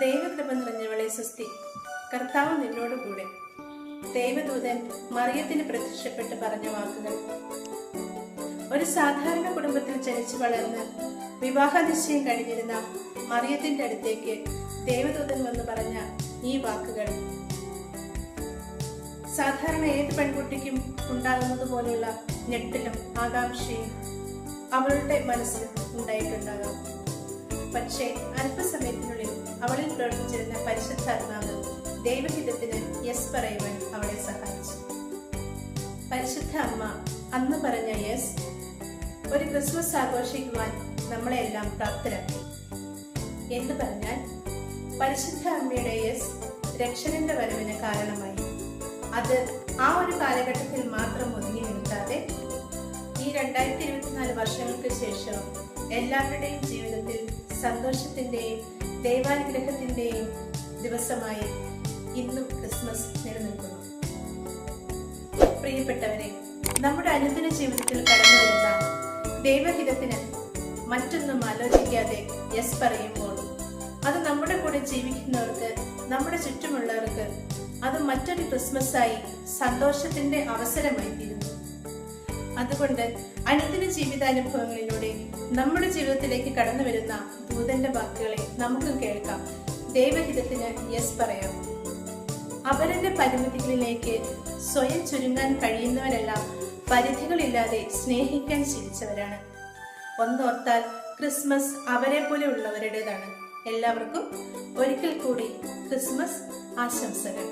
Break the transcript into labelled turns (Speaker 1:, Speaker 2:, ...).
Speaker 1: ദൈവകൃപ നിറഞ്ഞവളെ സ്വസ്തി. കർത്താവ് നിന്നോടുകൂടെ ദൈവദൂതൻ മറിയത്തിന് പ്രത്യക്ഷപ്പെട്ട് പറഞ്ഞ വാക്കുകൾ. ഒരു സാധാരണ കുടുംബത്തിൽ ജനിച്ചു വളർന്ന് വിവാഹ നിശ്ചയം കഴിഞ്ഞിരുന്ന മറിയത്തിന്റെ അടുത്തേക്ക് ദൈവദൂതൻ വന്ന് പറഞ്ഞ ഈ വാക്കുകൾ. സാധാരണ ഏത് പെൺകുട്ടിക്കും ഉണ്ടാകുന്നത് പോലെയുള്ള ഞെട്ടിലും ആകാംക്ഷയും അവളുടെ മനസ്സിലും പക്ഷേ അല്പസമയത്തിനുള്ളിൽ അവളിൽ പ്രവർത്തിച്ചിരുന്ന പരിശുദ്ധാത്മാവ് ദൈവഹിതത്തിന് യെസ് പറയുവാൻ അവളെ സഹായിച്ചു. പരിശുദ്ധ അമ്മ അന്ന് പറഞ്ഞ യെസ് ഒരു ക്രിസ്മസ് ആഘോഷിക്കുവാൻ നമ്മളെല്ലാം പ്രാപ്തരാക്കി. എന്ന് പറഞ്ഞാൽ പരിശുദ്ധ അമ്മയുടെ യെസ് രക്ഷകന്റെ വരവിന് കാരണമായി. അത് ആ ഒരു കാലഘട്ടത്തിൽ മാത്രം ഒതുങ്ങി നിൽക്കാതെ ഈ രണ്ടായിരത്തി ഇരുപത്തിനാല് വർഷങ്ങൾക്ക് ശേഷം എല്ലാവരുടെയും ജീവിതത്തിൽ സന്തോഷത്തിന്റെയും ദൈവാനുഗ്രഹത്തിന്റെയും ദിവസമായി ഇന്നും ക്രിസ്മസ് നിലനിൽക്കുന്നു. പ്രിയപ്പെട്ടവരെ നമ്മുടെ അനുദിന ജീവിതത്തിൽ കടന്നു വരുന്ന ദൈവഹിതത്തിന് മറ്റൊന്നും ആലോചിക്കാതെ യെസ് പറയുമ്പോൾ അത് നമ്മുടെ കൂടെ ജീവിക്കുന്നവർക്ക് നമ്മുടെ ചുറ്റുമുള്ളവർക്ക് അത് മറ്റൊരു ക്രിസ്മസ് ആയി സന്തോഷത്തിന്റെ അവസരമായി തീരുന്നു. അതുകൊണ്ട് അനുദിന ജീവിതാനുഭവങ്ങളിലൂടെ നമ്മുടെ ജീവിതത്തിലേക്ക് കടന്നു വരുന്ന ദൂതന്റെ വാക്കുകളെ നമുക്കും കേൾക്കാം. ദൈവഹിതത്തിന് യെസ് പറയാം. അവരുടെ പരിമിതികളിലേക്ക് സ്വയം ചുരുങ്ങാൻ കഴിയുന്നവരെല്ലാം പരിധികളില്ലാതെ സ്നേഹിക്കാൻ ശീലിച്ചവരാണ്. ഒന്നോർത്താൽ ക്രിസ്മസ് അവരെ പോലെ ഉള്ളവരുടേതാണ്. എല്ലാവർക്കും ഒരിക്കൽ കൂടി ക്രിസ്മസ് ആശംസകൾ.